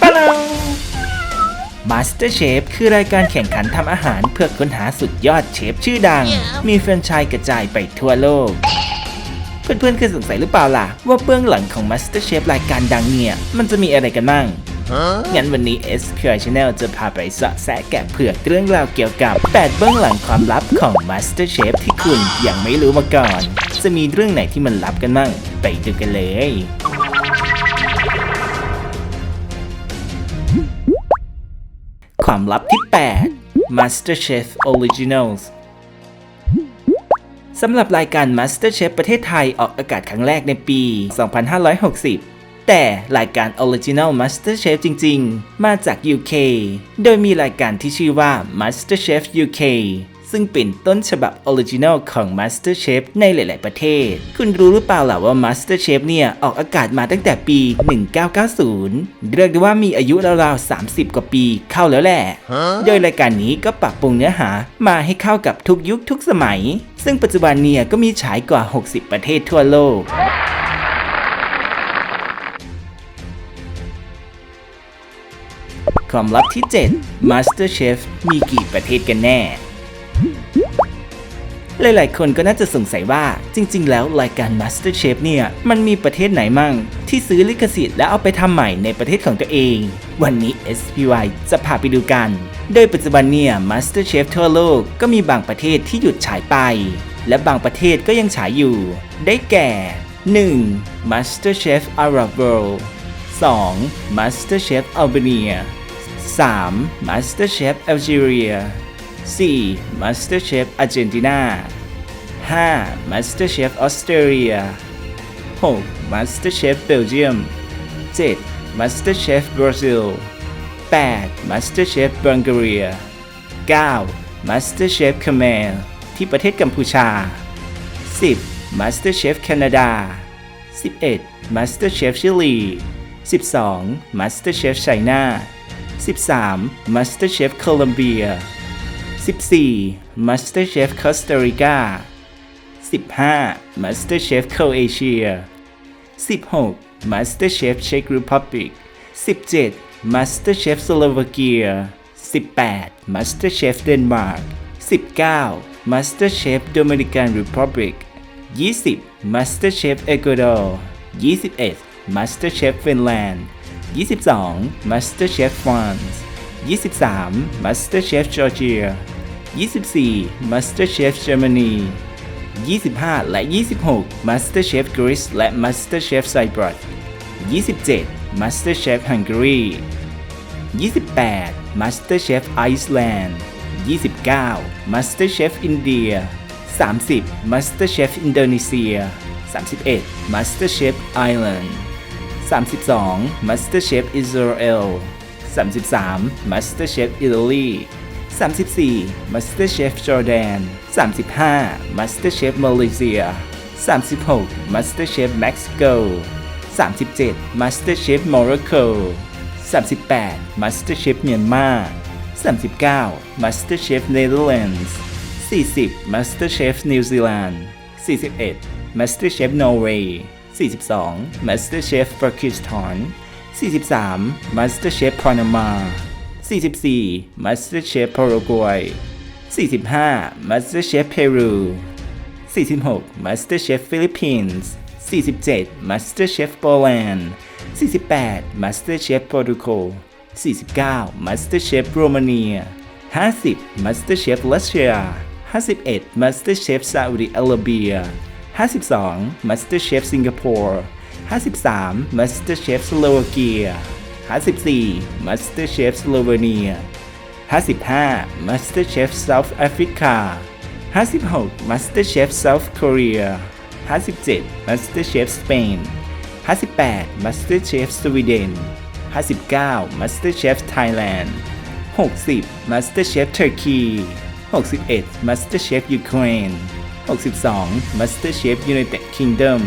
ปะเลา Master Chef คือรายการแข่งขันทำอาหารเพื่อค้นหาสุดยอดเชฟชื่อดัง มีแฟรนไชส์กระจายไปทั่วโลก เพื่อนๆเคยสงสัยหรือเปล่าล่ะ ว่าเบื้องหลังของ Master Chef รายการดังเนี่ย มันจะมีอะไรกันบ้างงั้นวันนี้ SPI Channel จะพาไปเสาะแสะแกะเผือกเรื่องราวเกี่ยวกับ 8 เบื้องหลังความลับของ Master Chef ที่คุณยังไม่รู้มาก่อน จะมีเรื่องไหนที่มันลับกันบ้างไปดูกันเลย ความลับที่ 8 MasterChef Originals สำหรับรายการ MasterChef ประเทศไทยออกอากาศครั้งแรกในปี 2560 แต่รายการ Original MasterChef จริง ๆ มาจาก UK โดยมีรายการที่ชื่อว่า MasterChef UK ซึ่งเป็นต้นฉบับ Original ของ MasterChef ในหลาย ๆ ประเทศ คุณรู้หรือเปล่าล่ะว่า MasterChef เนี่ย ออกอากาศมาตั้งแต่ปี 1990 เรียกได้ว่ามีอายุราวๆ 30 กว่าปีเข้าแล้วแหละ โดยรายการนี้ก็ปรับปรุงเนื้อหามาให้เข้ากับทุกยุคทุกสมัย ซึ่งปัจจุบันเนี่ยก็มีฉายกว่า 60 ประเทศทั่วโลกความลับที่ 7 MasterChef มีกี่ประเทศกันแน่ หลายๆ คนก็น่าจะสงสัยว่าจริง ๆ แล้วรายการ MasterChef เนี่ย มันมีประเทศไหนมั่ง ที่ซื้อลิขสิทธิ์แล้วเอาไปทำใหม่ในประเทศของตัวเอง วันนี้ SPY จะพาไปดูกัน โดยปัจจุบันเนี่ย MasterChef ทั่วโลกก็มีบางประเทศที่หยุดฉายไป และบางประเทศก็ยังฉายอยู่ ได้แก่ 1. MasterChef Arab World 2. MasterChef Albania 3. MasterChef Algeria 4. MasterChef Argentina 5. MasterChef Australia 6. MasterChef Belgium 7. MasterChef Brazil 8. MasterChef Bulgaria 9. MasterChef Khmer ที่ประเทศกัมพูชา 10. MasterChef Canada 11. MasterChef Chile 12. MasterChef China 13. MasterChef Colombia 14. MasterChef Costa Rica 15. MasterChef Croatia 16. MasterChef Czech Republic 17. MasterChef Slovakia 18. MasterChef Denmark 19. MasterChef Dominican Republic 20. MasterChef Ecuador 21. MasterChef Finland 22. MasterChef France 23. MasterChef Georgia 24. MasterChef Germany 25 และ 26 MasterChef Greece และ MasterChef Cyprus 27 MasterChef Hungary 28 MasterChef Iceland 29 MasterChef India 30 MasterChef Indonesia 31 MasterChef Ireland 32 MasterChef Israel 33 MasterChef Italy 34 MasterChef Jordan 35 MasterChef Malaysia 36 MasterChef Mexico 37 MasterChef Morocco 38 MasterChef Myanmar 39 MasterChef Netherlands 40 MasterChef New Zealand 41 MasterChef Norway 42 MasterChef Pakistan 43 MasterChef Panama 44 MasterChef Paraguay 45 MasterChef Peru 46 MasterChef Philippines 47 MasterChef Poland 48 MasterChef Portugal 49 MasterChef Romania 50 MasterChef Russia 51 MasterChef Saudi Arabia 52 MasterChef Singapore 53 MasterChef Slovakia 54 MasterChef Slovenia 55 MasterChef South Africa 56 MasterChef South Korea 57 MasterChef Spain 58 MasterChef Sweden 59 MasterChef Thailand 60 MasterChef Turkey 61 MasterChef Ukraine 62 MasterChef United Kingdom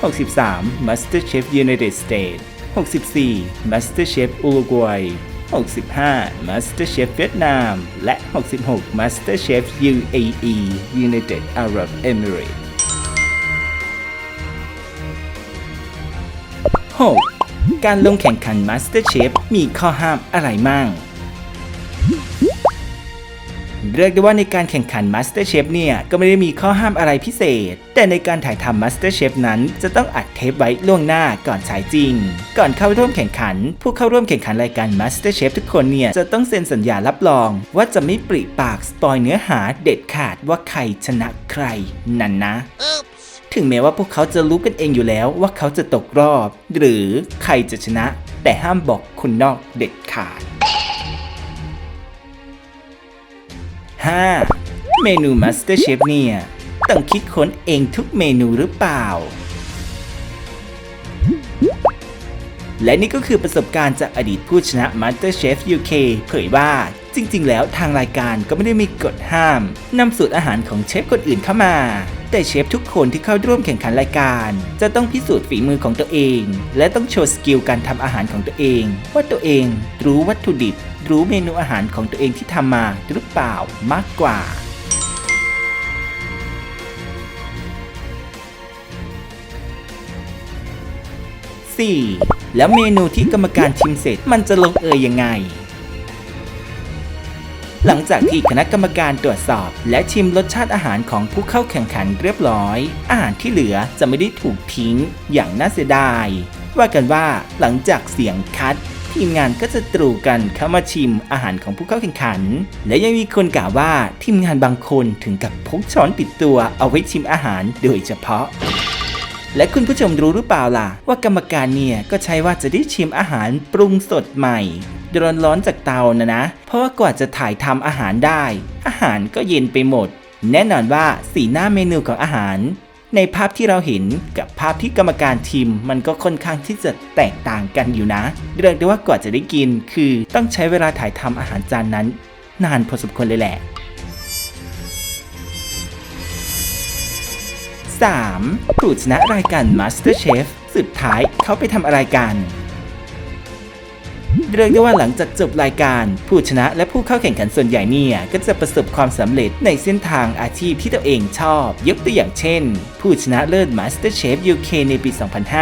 63 MasterChef United States 64 MasterChef Uruguay 65 MasterChef เวียดนาม และ 66 MasterChef UAE United Arab Emirates 6การลงแข่งขัน MasterChef มีข้อห้ามอะไรมั่ง เรียกได้ว่าในการแข่งขัน MasterChef เนี่ยก็ไม่ได้มีข้อห้ามอะไรพิเศษ แต่ในการถ่ายทำ MasterChef นั้น จะต้องอัดเทปไว้ล่วงหน้าก่อนฉายจริง ก่อนเข้าร่วมแข่งขัน ผู้เข้าร่วมแข่งขันรายการ MasterChef ทุกคนเนี่ยจะต้องเซ็นสัญญารับรอง ว่าจะไม่ปริปากสปอยเนื้อหาเด็ดขาดว่าใครชนะใครนั่นนะถึงแม้ว่าพวกเขาจะรู้กันเองอยู่แล้วว่าเขาจะตกรอบ หรือใครจะชนะ แต่ห้ามบอกคนนอกเด็ดขาด 5. เมนู MasterChef เนี่ย ต้องคิดค้นเองทุกเมนูหรือเปล่า และนี่ก็คือประสบการณ์จากอดีตผู้ชนะ MasterChef UK เผยว่าจริง ๆ แล้วทางรายการก็ไม่ได้มีกฎห้ามนำสูตรอาหารของเชฟคนอื่นเข้ามา แต่เชฟทุกคนที่เข้าร่วมแข่งขันรายการ จะต้องพิสูจน์ฝีมือของตัวเอง และต้องโชว์สกิลการทำอาหารของตัวเอง ว่าตัวเองรู้วัตถุดิบ รู้เมนูอาหารของตัวเองที่ทำมาหรือเปล่ามากกว่า 4. แล้วเมนูที่กรรมการชิมเสร็จมันจะลงเอยยังไง หลังจากที่คณะกรรมการตรวจสอบ และชิมรสชาติอาหารของผู้เข้าแข่งขันเรียบร้อย อาหารที่เหลือจะไม่ได้ถูกทิ้งอย่างน่าเสียดาย ว่ากันว่าหลังจากเสียงคัดทีมงานก็จะตรูกันเข้ามาชิมอาหารของผู้เข้าแข่งขัน และยังมีคนกล่าวว่าทีมงานบางคนถึงกับพกช้อนติดตัวเอาไว้ชิมอาหารโดยเฉพาะ และคุณผู้ชมรู้หรือเปล่าล่ะ ว่ากรรมการเนี่ยก็ใช้ว่าจะได้ชิมอาหารปรุงสดใหม่ร้อนๆจากเตานะนะ เพราะว่ากว่าจะถ่ายทำอาหารได้ อาหารก็เย็นไปหมด แน่นอนว่าสีหน้าเมนูของอาหาร ในภาพที่เราเห็นกับภาพที่กรรมการชิม มันก็ค่อนข้างที่จะแตกต่างกันอยู่นะเรียกได้ว่ากว่าจะได้กิน คือต้องใช้เวลาถ่ายทำอาหารจานนั้น นานพอสมควรเลยแหละ 3. ผู้ชนะรายการ MasterChef สุดท้ายเขาไปทำอะไรกันเรียกได้ว่าหลังจากจบรายการ ผู้ชนะและผู้เข้าแข่งขันส่วนใหญ่เนี่ย ก็จะประสบความสำเร็จในเส้นทางอาชีพที่ตัวเองชอบ ยกตัวอย่างเช่น ผู้ชนะเลิศ MasterChef UK ในปี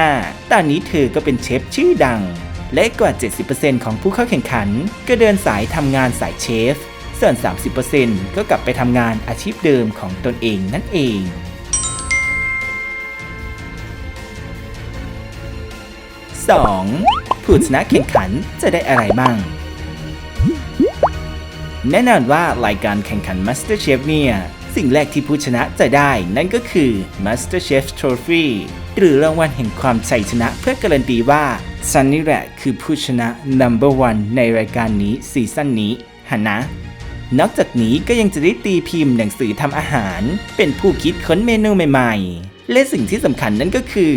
2005 ตอนนี้เธอก็เป็นเชฟชื่อดัง และกว่า 70%ของผู้เข้าแข่งขัน ก็เดินสายทำงานสายเชฟ ส่วน 30%ก็กลับไปทำงานอาชีพเดิมของตนเองนั่นเอง 2. ผู้ชนะแข่งขันจะได้อะไรบ้าง แน่นอนว่ารายการแข่งขัน MasterChef เนี่ย สิ่งแรกที่ผู้ชนะจะได้นั่นก็คือ MasterChef Trophy หรือรางวัลแห่งความชัยชนะเพื่อการันตีว่าฉันนี่แหละคือผู้ชนะ number one ในรายการนี้ซีซั่นนี้ฮะนะนอกจากนี้ก็ยังจะได้ตีพิมพ์หนังสือทำอาหาร เป็นผู้คิดค้นเมนูใหม่ ๆ และสิ่งที่สำคัญนั่นก็คือ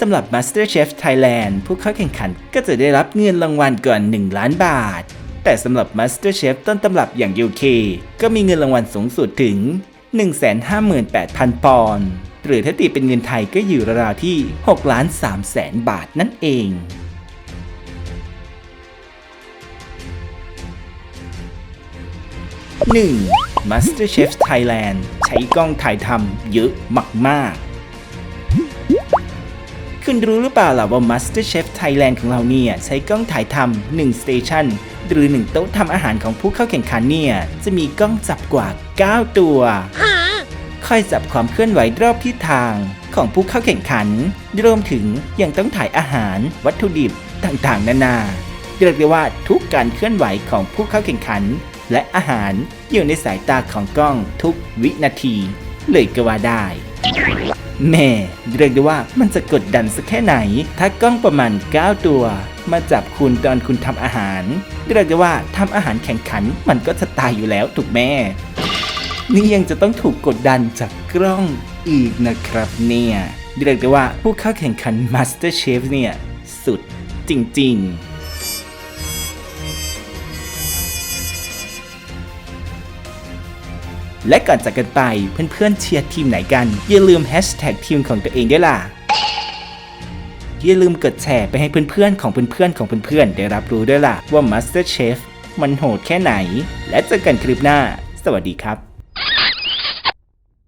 สำหรับ MasterChef Thailand ผู้เข้าแข่งขันก็จะได้รับเงินรางวัลก่อน 1 ล้านบาท แต่สำหรับ MasterChef ต้นตำรับอย่าง UK ก็มีเงินรางวัลสูงสุดถึง 158,000 ปอนด์หรือถ้าตีเป็นเงินไทยก็อยู่ราวๆที่6ล้าน3แสนบาทนั่นเอง 1. MasterChef Thailand ใช้กล้องถ่ายทำเยอะมากๆ คุณรู้หรือเปล่าล่ะว่า MasterChef Thailand ของเราเนี่ย ใช้กล้องถ่ายทำ1 Station หรือ 1 โต๊ะทำอาหารของผู้เข้าแข่งขันเนี่ย จะมีกล้องจับกว่า 9 ตัวคอยจับความเคลื่อนไหวรอบทิศทางของผู้เข้าแข่งขัน รวมถึงยังต้องถ่ายอาหาร วัตถุดิบต่างๆ นานาเรียกได้ว่าทุกการเคลื่อนไหวของผู้เข้าแข่งขัน และอาหารอยู่ในสายตาของกล้องทุกวินาที เลยก็ว่าได้ แม่เรียกได้ว่ามันจะกดดันสักแค่ไหน ถ้ากล้องประมาณ 9 ตัว มาจับคุณตอนคุณทำอาหาร เรียกได้ว่าทำอาหารแข่งขันมันก็จะตายอยู่แล้วถูกแม่ นี่ยังจะต้องถูกกดดันจากกล้องอีกนะครับเนี่ยเรียกได้ว่าผู้เข้าแข่งขัน Master Chef เนี่ย สุดจริง ๆ และก่อนจากกันไปเพื่อนๆเชียร์ทีมไหนกัน อย่าลืมแฮชแท็กทีมของตัวเองด้วยล่ะอย่าลืมกดแชร์ไปให้เพื่อนๆของเพื่อนๆของเพื่อนๆได้รับรู้ด้วยล่ะว่า Master Chef มันโหดแค่ไหน และเจอกันคลิปหน้า สวัสดีครับ